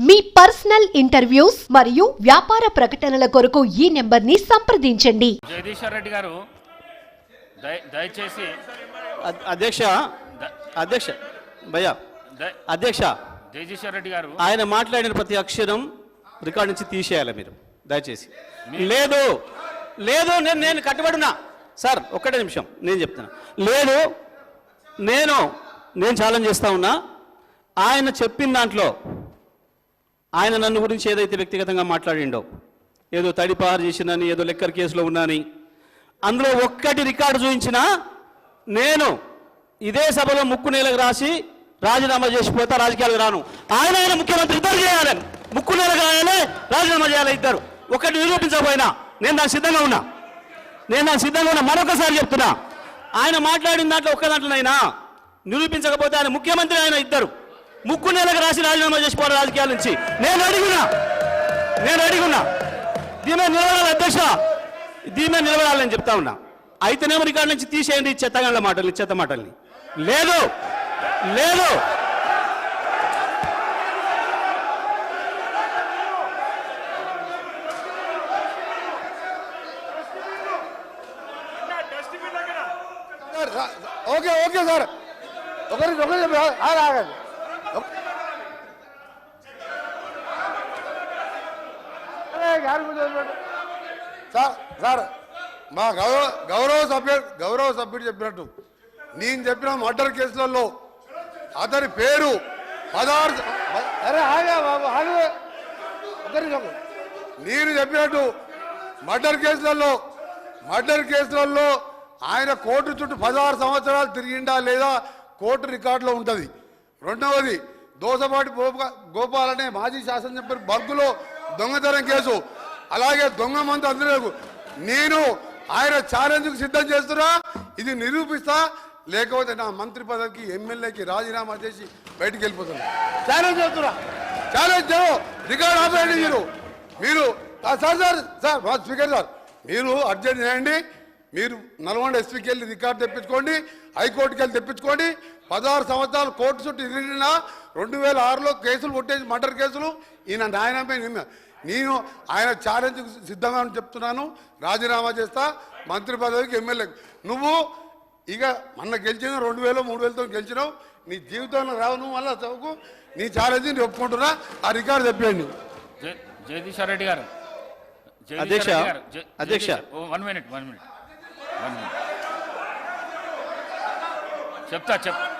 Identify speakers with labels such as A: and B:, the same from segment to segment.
A: మీ personal interviews మరియు వ్యాపార ప్రకటనల కొరకు ఈ నెంబర్ని సంప్రదించండి.
B: జగదీశ్వర్ రెడ్డి గారు దయ దయచేసి
C: అద్- అధ్యక్ష అధ్యక్ష భయ్యా
B: దయ-
C: అధ్యక్ష
B: జగదీశ్వర్ రెడ్డి గారు.
C: ఆయన మాట్లాడిన ప్రతి అక్షరం రికార్డ్ నుంచి తీసేయాలి మీరు దయచేసి. లేదు లేదు నేను నేను కట్టుబడినా సార్ ఒక్కటే నిమిషం నేను చెప్తున్నా. లేదు నేను నేను ఛాలెంజ్ చేస్తా ఉన్నా. ఆయన చెప్పిన దాంట్లో ఆయన నన్ను గురించి ఏదైతే వ్యక్తిగతంగా మాట్లాడిండో ఏదో తడిపారు చేసినని ఏదో లెక్కర్ కేసులో ఉన్నాని అందులో ఒక్కటి రికార్డు చూపించినా నేను ఇదే సభలో ముక్కు నేలకు రాసి రాజీనామా చేసిపోతా రాజకీయాలకు రాను. ఆయన ఆయన ముఖ్యమంత్రి ఇద్దరు చేయాలి. ముక్కు నేలకు రాయాలి రాజీనామా చేయాలి ఇద్దరు. ఒకటి నిరూపించకపోయినా నేను దానికి సిద్ధంగా ఉన్నా. నేను దానికి సిద్ధంగా ఉన్నా. మరొకసారి చెప్తున్నా. ఆయన మాట్లాడిన దాంట్లో ఒక్క దాంట్లోనైనా నిరూపించకపోతే ఆయన ముఖ్యమంత్రి ఆయన ఇద్దరు. ముక్కు నెలకు రాసి రాజీనామా చేసిపోవాలి రాజకీయాల నుంచి. నేను అడిగినా నేను అడిగినా దీమే నిలబడాలి అధ్యక్ష. దీమే నిలబడాలని చెప్తా ఉన్నా. అయితేనేమో రికార్డు నుంచి తీసేయండి చెత్తగండ్ల మాటల్ని చెత్త మాటల్ని. లేదు లేదు.
D: Okay okay sir. ఒకరి ఒకరి ఆగండి. సార్ సార్ మా గౌరవ గౌరవ సభ్యుడు గౌరవ సభ్యుడు చెప్పినట్టు. నేను చెప్పిన మర్డర్ కేసులలో అతని పేరు పదహారు అరే ఆగా బాబు ఆగు. నేను చెప్పినట్టు మర్డర్ కేసులలో మర్డర్ కేసులలో ఆయన కోర్టు చుట్టూ పదహారు సంవత్సరాలు తిరిగిండా లేదా కోర్టు రికార్డులో ఉంటుంది. రెండవది దోసపాటి గోప- గోపాల్ అనే మాజీ శాసనసభ్యుడు బర్గులో దొంగతనం కేసు. అలాగే దొంగ మంది అందరూ నేను ఆయన ఛాలెంజ్కు సిద్ధం చేస్తున్నా ఇది నిరూపిస్తా లేకపోతే నా మంత్రి పదవికి ఎమ్మెల్యేకి రాజీనామా చేసి బయటికి వెళ్ళిపోతున్నా. ఛాలెంజ్ చేస్తున్నా. ఛాలెంజ్ రికార్డ్ ఆపేయండి మీరు. మీరు సార్ సార్ సార్ మా స్పీకర్ సార్ మీరు అర్జెంట్ చేయండి. మీరు నల్గొండ ఎస్పీకి వెళ్ళి రికార్డు తెప్పించుకోండి హైకోర్టుకి వెళ్ళి తెప్పించుకోండి పదహారు సంవత్సరాలు కోర్టు చుట్టూ తిరిగిన రెండు వేల ఆరులో కేసులు కొట్టేసి మర్డర్ కేసులు. ఈయన నిన్న నేను ఆయన ఛాలెంజ్ సిద్ధంగా అని చెప్తున్నాను. రాజీనామా చేస్తా. మంత్రి పదవికి ఎమ్మెల్యే. నువ్వు ఇక మొన్న గెలిచిన రెండు వేలు మూడు వేలతో గెలిచినావు. నీ జీవితంలో రావు నువ్వు మళ్ళీ చదువుకు. నీ ఛాలెంజ్ నేను ఒప్పుకుంటున్నా. ఆ రికార్డు
B: జ- జగదీశ్వర్ రెడ్డి గారు.
C: అధ్యక్ష,
B: రెడ్డి గారు, జ-
C: అధ్యక్ష.
B: జగదీశ్వర్- ఓ, one minute one minute. One minute. చెప్తా చెప్. జ-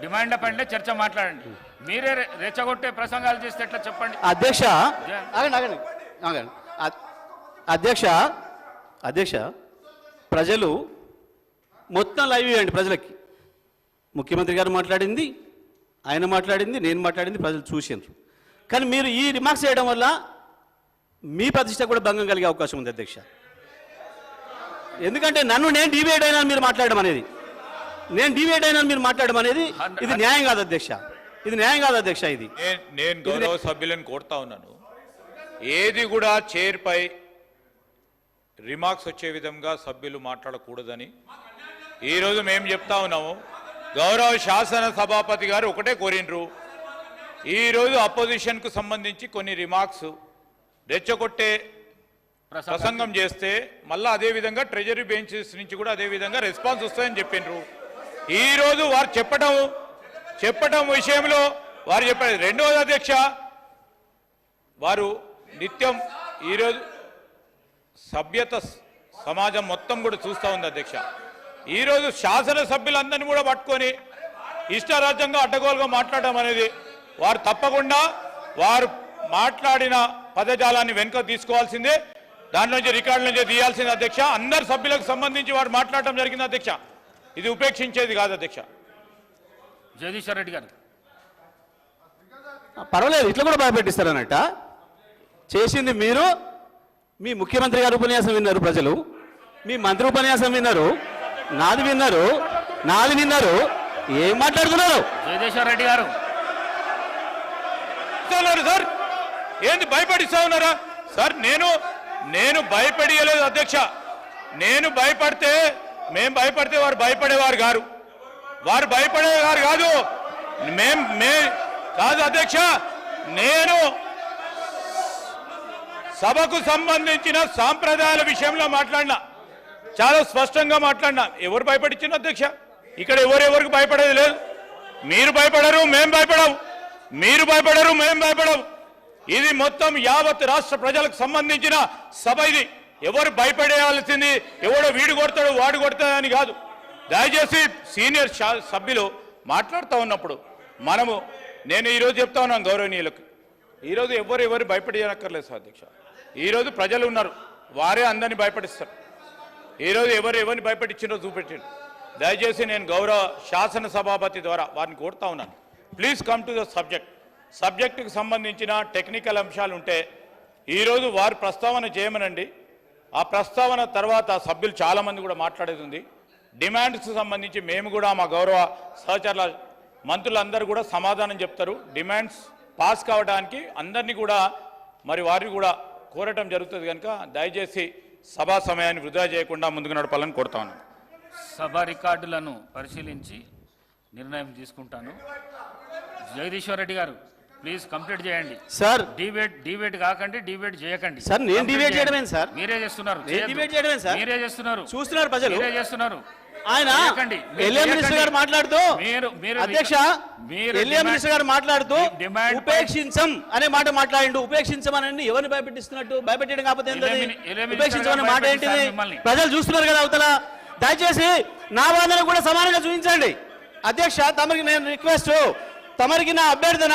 B: డిమాండ్ల పైనే చర్చ మాట్లాడండి. మీరే రెచ్చగొట్టే ప్రసంగాలు చేస్తే ఎట్లా చెప్పండి?
C: అధ్యక్ష ఆగండి ఆగండి ఆగండి. అ- అధ్యక్ష అధ్యక్ష ప్రజలు మొత్తం లైవ్ ఇవ్వండి ప్రజలకి. ముఖ్యమంత్రి గారు మాట్లాడింది ఆయన మాట్లాడింది నేను మాట్లాడింది ప్రజలు చూసిండ్రు. కానీ మీరు ఈ రిమార్క్స్ చేయడం వల్ల మీ ప్రతిష్ట కూడా భంగం కలిగే అవకాశం ఉంది అధ్యక్ష. ఎందుకంటే నన్ను నేను డివైడ్ అయినా మీరు మాట్లాడడం అనేది. నేను డివైడ్ అయినా మీరు మాట్లాడడం అనేది. ఇది న్యాయం కాదు అధ్యక్ష. ఇది న్యాయం కాదు అధ్యక్ష ఇది.
E: నేను నేను గౌరవ సభ్యులను కోరుతా ఉన్నాను. ఏది కూడా చైర్పై రిమార్క్స్ వచ్చే విధంగా సభ్యులు మాట్లాడకూడదని. ఈరోజు మేము చెప్తా ఉన్నాము. గౌరవ శాసన సభాపతి గారు ఒకటే కోరినరు ఈరోజు అపోజిషన్కు సంబంధించి కొన్ని రిమార్క్స్ రెచ్చగొట్టే ప్రసంగం. చేస్తే మళ్ళీ అదే విధంగా ట్రెజరీ బెంచెస్ నుంచి కూడా అదే విధంగా రెస్పాన్స్ వస్తాయని చెప్పిండ్రు. ఈ రోజు వారు చెప్పటం చెప్పటం విషయంలో వారు చెప్పారు. రెండవది అధ్యక్ష వారు నిత్యం ఈరోజు సభ్యత సమాజం మొత్తం కూడా చూస్తూ ఉంది అధ్యక్ష. ఈరోజు శాసనసభ్యులందరినీ కూడా పట్టుకొని ఇష్టరాజ్యంగా అడ్డగోలుగా మాట్లాడడం అనేది వారు తప్పకుండా వారు మాట్లాడిన పదజాలాన్ని వెనుక తీసుకోవాల్సిందే. దాని నుంచి రికార్డుల నుంచి తీయాల్సిందే అధ్యక్ష. అందరు సభ్యులకు సంబంధించి వారు మాట్లాడటం జరిగింది అధ్యక్ష. ఇది ఉపేక్షించేది కాదు అధ్యక్ష.
B: జగదీశ్వర్ రెడ్డి గారు.
C: పర్వాలేదు ఇట్లా కూడా భయపెట్టిస్తారనట చేసింది మీరు మీ ముఖ్యమంత్రి గారు ఉపన్యాసం విన్నారు ప్రజలు మీ మంత్రి ఉపన్యాసం విన్నారు నాది విన్నారు నాది విన్నారు ఏం మాట్లాడుతున్నారు
B: జగదీశ్వర్ రెడ్డి గారు.
E: సార్ ఏంది భయపడిస్తా ఉన్నారా సార్ నేను నేను భయపడియలేదు అధ్యక్ష. నేను భయపడితే మేం భయపడితే వారు భయపడేవారు గారు వారు భయపడేవారు కాదు. మేం మే కాదు అధ్యక్ష నేను సభకు సంబంధించిన సాంప్రదాయాల విషయంలో మాట్లాడినా. చాలా స్పష్టంగా మాట్లాడినా. ఎవరు భయపడించిన అధ్యక్ష? ఇక్కడ ఎవరెవరికి భయపడేది లేదు. మీరు భయపడరు మేం భయపడవు మీరు భయపడరు మేం భయపడవు ఇది మొత్తం యావత్ రాష్ట్ర ప్రజలకు సంబంధించిన సభ ఇది. ఎవరు భయపడేయాల్సింది? ఎవడో వీడు కొడతాడు వాడు కొడతాడని కాదు. దయచేసి సీనియర్ సభ్యులు మాట్లాడుతూ ఉన్నప్పుడు మనము నేను ఈరోజు చెప్తా ఉన్నాను గౌరవనీయులకు. ఈరోజు ఎవరు ఎవరు భయపడేయనక్కర్లేదు సార్ అధ్యక్ష. ఈరోజు ప్రజలు ఉన్నారు. వారే అందరినీ భయపడిస్తారు. ఈరోజు ఎవరు ఎవరిని భయపెట్టించినో చూపెట్టిండు దయచేసి నేను గౌరవ శాసన సభాపతి ద్వారా వారిని కోరుతా ఉన్నాను. Please come to the subject సబ్జెక్టుకు సంబంధించిన టెక్నికల్ అంశాలు ఉంటే ఈరోజు వారు ప్రస్తావన చేయమనండి. ఆ ప్రస్తావన తర్వాత సభ్యులు చాలామంది కూడా మాట్లాడేది ఉంది. డిమాండ్స్కి సంబంధించి మేము కూడా మా గౌరవ సహచరుల మంత్రులందరూ కూడా సమాధానం చెప్తారు. డిమాండ్స్ పాస్ కావడానికి అందరినీ కూడా మరి వారిని కూడా కోరటం జరుగుతుంది కనుక దయచేసి సభా సమయాన్ని వృధా చేయకుండా ముందుకు నడపాలని కోరుతాను
B: సభ రికార్డులను పరిశీలించి నిర్ణయం తీసుకుంటాను. జగదీశ్వర్ రెడ్డి గారు ప్లీజ్ కంప్లీట్ చేయండి.
C: సార్.
B: డిబేట్ డిబేట్ కాకండి డిబేట్ చేయకండి.
C: సార్, నేను
B: Complete
C: debate
B: చేయండి.
C: చేయడమేంటి సార్?
B: మీరే చేస్తున్నారు.
C: debate చేయడమేంటి సార్?
B: మీరే చేస్తున్నారు.
C: చూస్తున్నారు ప్రజలు.
B: మీరే చేస్తున్నారు.
C: ఆయన ఎల్ఏ మినిస్టర్. గారు మాట్లాడుతూ
B: మీరు మీరు
C: అధ్యక్ష
B: మీరు
C: ఎల్ఏ మినిస్టర్ గారు మాట్లాడుతూ
B: డిమాండ్
C: ఉపేక్షించం అనే మాట మాట్లాడిండు. ఉపేక్షించమని ఎవరిని భయపెట్టిస్తున్నట్టు భయపెట్టడం కాకపోతే
B: గారు
C: మాట ఏంటిది. ప్రజలు చూస్తున్నారు కదా అవతల. దయచేసి నా వాదన కూడా సమానంగా చూపించండి. అధ్యక్ష తమరికి నేను రిక్వెస్ట్ తమరికి నా అభ్యర్థన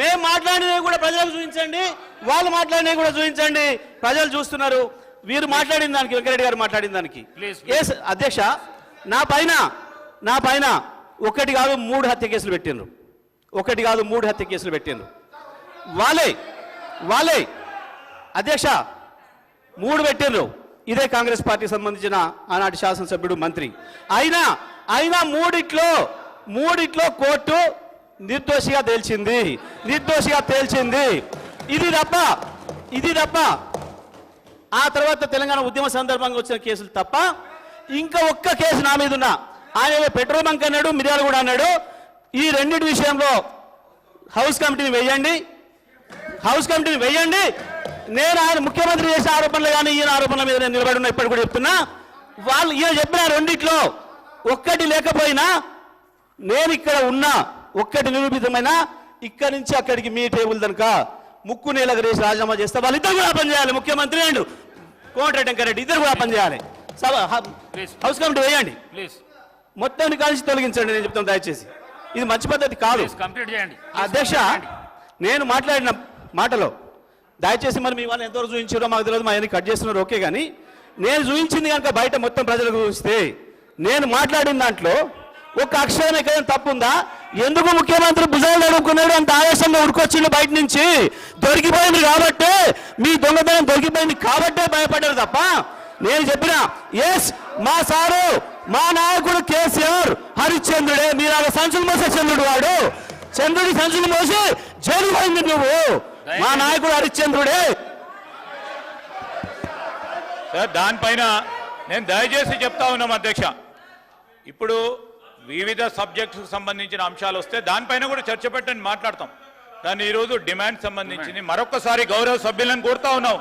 C: మేము మాట్లాడినవి కూడా ప్రజలకు చూపించండి వాళ్ళు మాట్లాడినవి కూడా చూపించండి. ప్రజలు చూస్తున్నారు. వీరు మాట్లాడిన దానికి వెంకరెడ్డి గారు మాట్లాడిన దానికి. ఎస్ అధ్యక్ష నా పైన నా పైన ఒకటి కాదు మూడు హత్య కేసులు పెట్టిండ్రు. ఒకటి కాదు మూడు హత్య కేసులు పెట్టిండ్రు. వాళ్ళే వాళ్ళే. అధ్యక్ష మూడు పెట్టిండ్రు. ఇదే కాంగ్రెస్ పార్టీ సంబంధించిన ఆనాటి శాసనసభ్యుడు మంత్రి. అయినా అయినా మూడిట్లో మూడిట్లో కోర్టు నిర్దోషిగా తేల్చింది. నిర్దోషిగా తేల్చింది. ఇది తప్ప ఇది తప్ప. ఆ తర్వాత తెలంగాణ ఉద్యమ సందర్భంగా వచ్చిన కేసులు తప్ప ఇంకా ఒక్క కేసు నా మీద ఉన్నా. ఆయన పెట్రోల్ బంక్ అన్నాడు మిర్యాలు కూడా అన్నాడు. ఈ రెండింటి విషయంలో హౌస్ కమిటీని వేయండి. హౌస్ కమిటీని వేయండి. నేను ఆయన ముఖ్యమంత్రి చేసే ఆరోపణలు కానీ ఈయన ఆరోపణల మీద నేను నిలబడి ఉన్నా ఇప్పటి కూడా చెప్తున్నా. వాళ్ళు ఈయన చెప్పిన రెండిట్లో ఒక్కటి లేకపోయినా నేను ఇక్కడ ఉన్నా. ఒక్కటి నిరూపితమైన ఇక్కడి నుంచి అక్కడికి మీ టేబుల్ దనుక ముక్కు నేలకు రేసి రాజీనామా చేస్తే వాళ్ళిద్దరు కూడా పనిచేయాలి ముఖ్యమంత్రి అండ్. కోమటిరెడ్డి ఇద్దరు కూడా పనిచేయాలి సభ. హౌస్ కమిటీ వేయండి.
B: ప్లీజ్
C: మొత్తాన్ని కలిసి తొలగించండి నేను చెప్తాను దయచేసి. ఇది మంచి పద్ధతి కాదు.
B: ప్లీజ్ కంప్లీట్ చేయండి.
C: అధ్యక్ష నేను మాట్లాడిన మాటలో దయచేసి మరి మీ వాళ్ళు ఎంతవరకు చూపించారో మాకు తెలియదు మా కట్ చేస్తున్నారు ఓకే కానీ నేను చూపించింది కనుక బయట మొత్తం ప్రజలకు చూస్తే నేను మాట్లాడిన దాంట్లో ఒక అక్షరం ఎక్కడైనా తప్పుందా? ఎందుకు ముఖ్యమంత్రి భుజాలు నడుపుకున్నాడు అంత ఆవేశంగా ఉడుకొచ్చిండు బయట నుంచి. దొరికిపోయింది కాబట్టే మీ దొంగతనం దొరికిపోయింది కాబట్టే భయపడ్డారు తప్ప. నేను చెప్పిన ఎస్ మా సారు మా నాయకుడు కేసీఆర్ హరిశ్చంద్రుడే. మీరు సంచులు మోసే చంద్రుడు వాడు. చంద్రుడి సంచులు మోసి జైలు పోయింది నువ్వు. మా నాయకుడు హరిశ్చంద్రుడే.
E: సార్ దానిపైన నేను దయచేసి చెప్తా ఉన్నాం అధ్యక్ష. ఇప్పుడు వివిధ సబ్జెక్ట్స్కి సంబంధించిన అంశాలు వస్తే దానిపైన కూడా చర్చ పెట్టండి మాట్లాడతాం. కానీ ఈరోజు డిమాండ్ సంబంధించింది. మరొకసారి గౌరవ సభ్యులను కోరుతా ఉన్నాం.